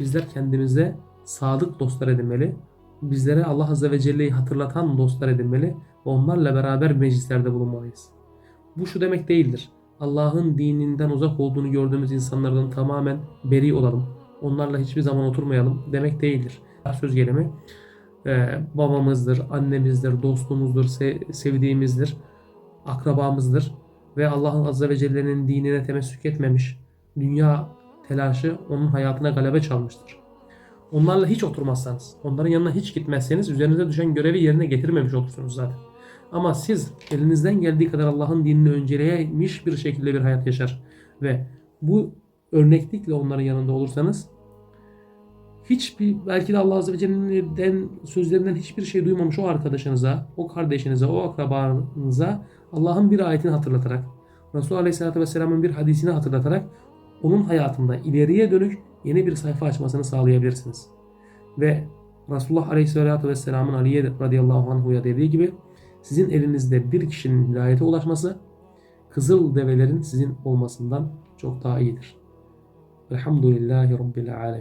bizler kendimize sadık dostlar edinmeli. Bizlere Allah Azze ve Celle'yi hatırlatan dostlar edinmeli onlarla beraber meclislerde bulunmalıyız. Bu şu demek değildir. Allah'ın dininden uzak olduğunu gördüğümüz insanlardan tamamen beri olalım. Onlarla hiçbir zaman oturmayalım demek değildir. Söz gelimi e, babamızdır, annemizdir, dostumuzdur, se- sevdiğimizdir, akrabamızdır ve Allah'ın Azze ve Celle'nin dinine temessük etmemiş, dünya telaşı onun hayatına galebe çalmıştır. Onlarla hiç oturmazsanız, onların yanına hiç gitmezseniz üzerinize düşen görevi yerine getirmemiş olursunuz zaten. Ama siz elinizden geldiği kadar Allah'ın dinini öncelemiş bir şekilde bir hayat yaşar ve bu örneklikle onların yanında olursanız hiçbir belki de Allah Azze ve Celle'den sözlerinden hiçbir şey duymamış o arkadaşınıza, o kardeşinize, o akrabanıza Allah'ın bir ayetini hatırlatarak, Resulullah Aleyhisselatü Vesselam'ın bir hadisini hatırlatarak onun hayatında ileriye dönük yeni bir sayfa açmasını sağlayabilirsiniz. Ve Resulullah Aleyhisselatü Vesselam'ın Aliye radıyallahu anhu'ya dediği gibi sizin elinizde bir kişinin hidayete ulaşması kızıl develerin sizin olmasından çok daha iyidir. Elhamdülillahi Rabbil Alemin.